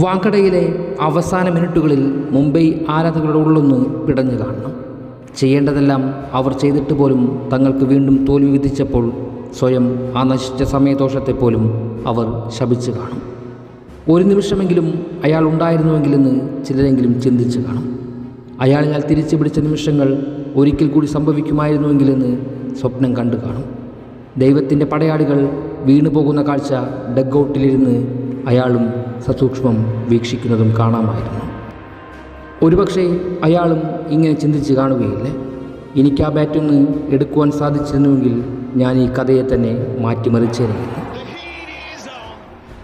വാങ്കഡയിലെ അവസാന മിനിറ്റുകളിൽ മുംബൈ ആരാധകരുടെ ഉള്ളൊന്ന് പിടഞ്ഞു കാണണം. ചെയ്യേണ്ടതെല്ലാം അവർ ചെയ്തിട്ട് പോലും തങ്ങൾക്ക് വീണ്ടും തോൽവി വിധിച്ചപ്പോൾ സ്വയം ആ നശിച്ച സമയദോഷത്തെപ്പോലും അവർ ശപിച്ചു കാണും. ഒരു നിമിഷമെങ്കിലും അയാൾ ഉണ്ടായിരുന്നുവെങ്കിലെന്ന് ചിലരെങ്കിലും ചിന്തിച്ചു കാണും. അയാളിനാൽ തിരിച്ചു പിടിച്ച നിമിഷങ്ങൾ ഒരിക്കൽ കൂടി സംഭവിക്കുമായിരുന്നുവെങ്കിലെന്ന് സ്വപ്നം കണ്ടു കാണും. ദൈവത്തിന്റെ പടയാളികൾ വീണു പോകുന്ന കാഴ്ച ഡഗ്ഔട്ടിലിരുന്ന് അയാളും സസൂക്ഷ്മം വീക്ഷിക്കുന്നതും കാണാമായിരുന്നു. ഒരുപക്ഷെ അയാളും ഇങ്ങനെ ചിന്തിച്ച് കാണുകയില്ലേ. എനിക്ക് ആ ബാറ്റൊന്ന് എടുക്കുവാൻ സാധിച്ചിരുന്നുവെങ്കിൽ ഞാൻ ഈ കഥയെ തന്നെ മാറ്റിമറിച്ചേരുന്നു.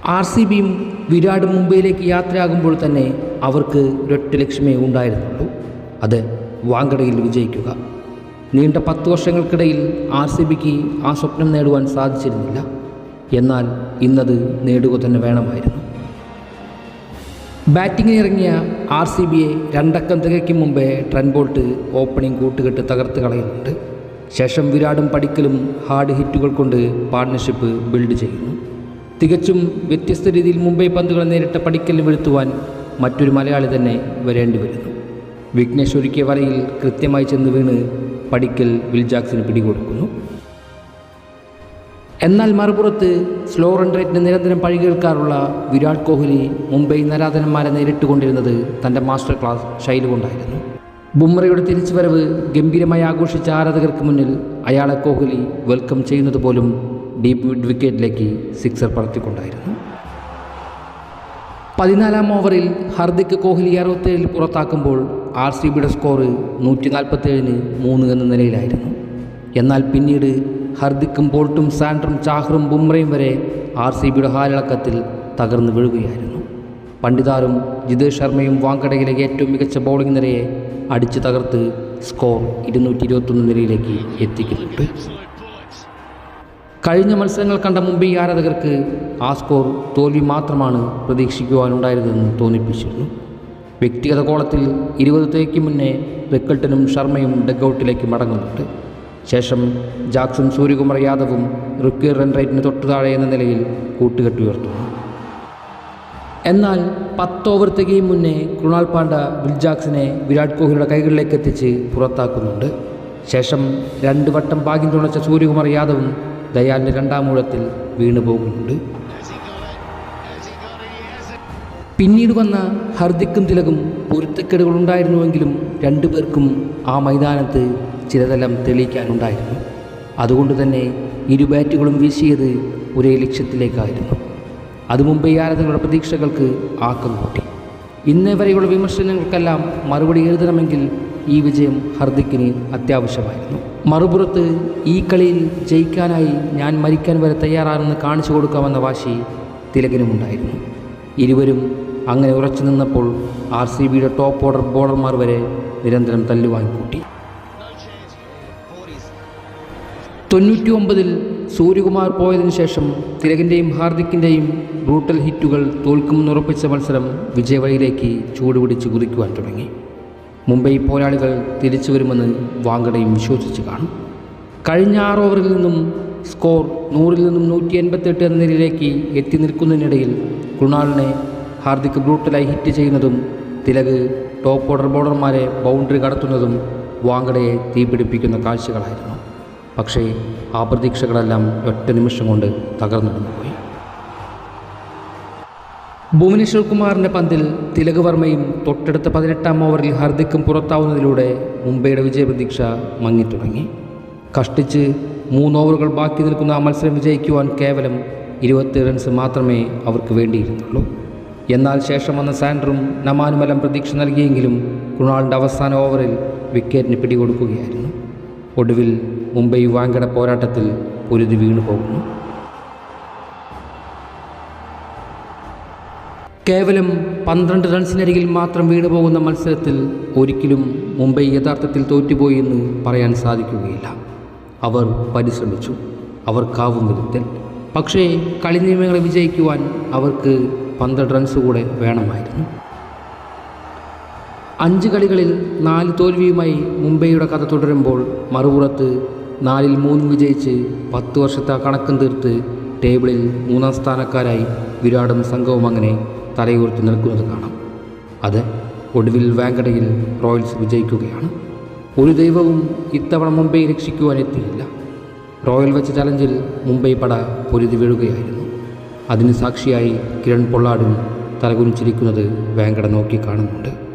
ആർ സി ബിയും വിരാട് മുംബൈയിലേക്ക് യാത്രയാകുമ്പോൾ തന്നെ അവർക്ക് ഒരൊറ്റ ലക്ഷ്യമേ ഉണ്ടായിരുന്നുള്ളൂ. അത് വാങ്കടയിൽ വിജയിക്കുക. നീണ്ട പത്ത് വർഷങ്ങൾക്കിടയിൽ ആർ സി ബിക്ക് ആ സ്വപ്നം നേടുവാൻ സാധിച്ചിരുന്നില്ല. എന്നാൽ ഇന്നത് നേടുക തന്നെ വേണമായിരുന്നു. ബാറ്റിംഗിന് ഇറങ്ങിയ ആർ സി ബിയെ രണ്ടക്കം തികയ്ക്കും മുമ്പേ ട്രൻബോൾട്ട് ഓപ്പണിംഗ് കൂട്ടുകെട്ട് തകർത്ത് കളയുന്നുണ്ട്. ശേഷം വിരാടും പടിക്കലും ഹാർഡ് ഹിറ്റുകൾ കൊണ്ട് പാർട്ട്ണർഷിപ്പ് ബിൽഡ് ചെയ്യുന്നു. തികച്ചും വ്യത്യസ്ത രീതിയിൽ മുംബൈ പന്തുകൾ നേരിട്ട പടിക്കലിന് വീഴ്ത്തുവാൻ മറ്റൊരു മലയാളി തന്നെ വരേണ്ടി വരുന്നു. വിഘ്നേഷ് ഒരുക്കിയ വലയിൽ കൃത്യമായി ചെന്ന് വീണ് പടിക്കൽ വിൽജാക്സിന് പിടികൊടുക്കുന്നു. എന്നാൽ മറുപുറത്ത് സ്ലോ റൺ റേറ്റിന് നിരന്തരം പഴികേൽക്കാറുള്ള വിരാട് കോഹ്ലി മുംബൈ നരാധനന്മാരെ നേരിട്ടുകൊണ്ടിരുന്നത് തന്റെ മാസ്റ്റർ ക്ലാസ് ശൈലി കൊണ്ടായിരുന്നു. ബുംറയുടെ തിരിച്ചുവരവ് ഗംഭീരമായി ആഘോഷിച്ച ആരാധകർക്ക് മുന്നിൽ അയാളെ കോഹ്ലി വെൽക്കം ചെയ്യുന്നത് പോലും മിഡ് വിക്കറ്റിലേക്ക് സിക്സർ പറത്തിക്കൊണ്ടായിരുന്നു. പതിനാലാം ഓവറിൽ ഹർദിക് കോഹ്ലി അറുപത്തേഴിൽ പുറത്താക്കുമ്പോൾ ആർ സി ബിയുടെ സ്കോർ നൂറ്റി നാൽപ്പത്തേഴിന് മൂന്ന് എന്ന നിലയിലായിരുന്നു എന്നാൽ പിന്നീട് ഹർദിക്കും ബോൾട്ടും സാൻഡറും ചാഹറും ബുംറയും വരെ ആർ സി ബിയുടെ ഹാലിളക്കത്തിൽ തകർന്നു വീഴുകയായിരുന്നു പണ്ഡിതാറും ജിതേഷ് ശർമ്മയും വാങ്കടയിലെ ഏറ്റവും മികച്ച ബൗളിംഗ് നിരയെ അടിച്ചു തകർത്ത് സ്കോർ ഇരുന്നൂറ്റി ഇരുപത്തൊന്ന് നിലയിലേക്ക് എത്തിക്കുന്നുണ്ട്. കഴിഞ്ഞ മത്സരങ്ങൾ കണ്ട മുംബൈ ആരാധകർക്ക് ആ സ്കോർ തോൽവി മാത്രമാണ് പ്രതീക്ഷിക്കുവാനുണ്ടായിരുന്നതെന്ന് തോന്നിപ്പിച്ചിരുന്നു. വ്യക്തിഗത കോളത്തിൽ ഇരുപതത്തേക്ക് മുന്നേ റിക്കൾട്ടനും ശർമ്മയും ഡഗ്ഔട്ടിലേക്ക് മടങ്ങുന്നുണ്ട്. ശേഷം ജാക്സും സൂര്യകുമാർ യാദവും റുക്കി റൺ റേറ്റിന് തൊട്ടു താഴെ എന്ന നിലയിൽ കൂട്ടുകെട്ടി ഉയർത്തുന്നു. എന്നാൽ പത്ത് ഓവർ തികയും മുന്നേ കൃണാൽ പാണ്ഡ വിൽജാക്സിനെ വിരാട് കോഹ്ലിയുടെ കൈകളിലേക്ക് എത്തിച്ച് പുറത്താക്കുന്നുണ്ട്. ശേഷം രണ്ട് വട്ടം ഭാഗ്യം തുണച്ച സൂര്യകുമാർ യാദവും ദയാലിന്റെ രണ്ടാം ഊഴത്തിൽ വീണു പോകുന്നുണ്ട്. പിന്നീട് വന്ന ഹർദിക്കും തിലകും പൊരുത്തക്കേടുകളുണ്ടായിരുന്നുവെങ്കിലും രണ്ടുപേർക്കും ആ മൈതാനത്ത് ചിലതെല്ലാം തെളിയിക്കാനുണ്ടായിരുന്നു. അതുകൊണ്ട് തന്നെ ഇരു ബാറ്റുകളും വീശിയത് ഒരേ ലക്ഷ്യത്തിലേക്കായിരുന്നു. അത് മുംബൈ ആരാധകരുടെ പ്രതീക്ഷകൾക്ക് ആക്കം കൂട്ടി. ഇന്നേ വരെയുള്ള വിമർശനങ്ങൾക്കെല്ലാം മറുപടി എഴുതണമെങ്കിൽ ഈ വിജയം ഹർദിക്കിന് അത്യാവശ്യമായിരുന്നു. മറുപുറത്ത് ഈ കളിയിൽ ജയിക്കാനായി ഞാൻ മരിക്കാൻ വരെ തയ്യാറാണെന്ന് കാണിച്ചു കൊടുക്കാമെന്ന വാശി തിലകനുമുണ്ടായിരുന്നു ഇരുവരും അങ്ങനെ ഉറച്ചു നിന്നപ്പോൾ ആർ സി ബിയുടെ ടോപ്പ് ഓർഡർ ബോളർമാർ വരെ നിരന്തരം തല്ലുവാങ്ങിക്കൂട്ടി കൂട്ടി chance here. 40s. തൊണ്ണൂറ്റി ഒമ്പതിൽ സൂര്യകുമാർ പോയതിനു ശേഷം തിലകിന്റെയും ഹാർദിക്കിന്റെയും ബ്രൂട്ടൽ ഹിറ്റുകൾ തോൽക്കുമെന്നുറപ്പിച്ച മത്സരം വിജയവഴിയിലേക്ക് ചൂടുപിടിച്ച് കുതിക്കുവാൻ തുടങ്ങി മുംബൈ പോരാളികൾ തിരിച്ചു വരുമെന്ന് വാങ്കഡയും വിശ്വസിച്ച് കാണും. കഴിഞ്ഞ ആറ് ഓവറിൽ നിന്നും സ്കോർ നൂറിൽ നിന്നും നൂറ്റി എൺപത്തെട്ട് എന്ന നിലയിലേക്ക് എത്തി നിൽക്കുന്നതിനിടയിൽ കൃണാലിനെ ഹാർദിക് ബ്രൂട്ടലായി ഹിറ്റ് ചെയ്യുന്നതും തിലക് ടോപ്പ് ഓർഡർ ബോളർമാരെ ബൗണ്ടറി കടത്തുന്നതും വാങ്കഡയെ തീപിടിപ്പിക്കുന്ന കാഴ്ചകളായിരുന്നു. പക്ഷേ ആ പ്രതീക്ഷകളെല്ലാം ഒറ്റ നിമിഷം കൊണ്ട് തകർന്നിടന്നുപോയി ഭുവനേശ്വർ കുമാറിന്റെ പന്തിൽ തിലക് വർമ്മയും തൊട്ടടുത്ത പതിനെട്ടാം ഓവറിൽ ഹർദിക്കും പുറത്താവുന്നതിലൂടെ മുംബൈയുടെ വിജയപ്രതീക്ഷ മങ്ങിത്തുടങ്ങി. കഷ്ടിച്ച് മൂന്ന് ഓവറുകൾ ബാക്കി നിൽക്കുന്ന ആ മത്സരം വിജയിക്കുവാൻ കേവലം ഇരുപത്തി റൺസ് മാത്രമേ അവർക്ക് വേണ്ടിയിരുന്നുള്ളൂ. എന്നാൽ ശേഷം വന്ന സാൻഡറും നമാനുമലം പ്രതീക്ഷ നൽകിയെങ്കിലും കുണാളിന്റെ അവസാന ഓവറിൽ വിക്കറ്റിന് പിടികൊടുക്കുകയായിരുന്നു. ഒടുവിൽ മുംബൈ വാങ്കട പോരാട്ടത്തിൽ പൊരുതി വീണു പോകുന്നു കേവലം പന്ത്രണ്ട് റൺസിനരികിൽ മാത്രം വീണുപോകുന്ന മത്സരത്തിൽ ഒരിക്കലും മുംബൈ യഥാർത്ഥത്തിൽ തോറ്റുപോയി എന്ന് പറയാൻ സാധിക്കുകയില്ല. അവർ പരിശ്രമിച്ചു. അവർക്കാവും വിധത്തിൽ. പക്ഷേ കളി നിയമങ്ങളെ വിജയിക്കുവാൻ അവർക്ക് പന്ത്രണ്ട് റൺസ് കൂടെ വേണമായിരുന്നു. അഞ്ച് കളികളിൽ നാല് തോൽവിയുമായി മുംബൈയുടെ കഥ തുടരുമ്പോൾ മറുപുറത്ത് നാലിൽ മൂന്ന് വിജയിച്ച് പത്ത് വർഷത്തെ കണക്കും തീർത്ത് ടേബിളിൽ മൂന്നാം സ്ഥാനക്കാരായി വിരാടും സംഘവും അങ്ങനെ തലയുയർത്തി നിൽക്കുന്നത് കാണാം. അത് ഒടുവിൽ വാങ്കടയിൽ റോയൽസ് വിജയിക്കുകയാണ്. ഒരു ദൈവവും ഇത്തവണ മുംബൈ രക്ഷിക്കുവാൻ എത്തിയില്ല. റോയൽ വെച്ച ചലഞ്ചിൽ മുംബൈ പട പൊരുതി വീഴുകയായിരുന്നു. അതിന് സാക്ഷിയായി കിരൺ പൊള്ളാടും തലകുനിച്ചിരിക്കുന്നത് വേങ്കട നോക്കി കാണുന്നുണ്ട്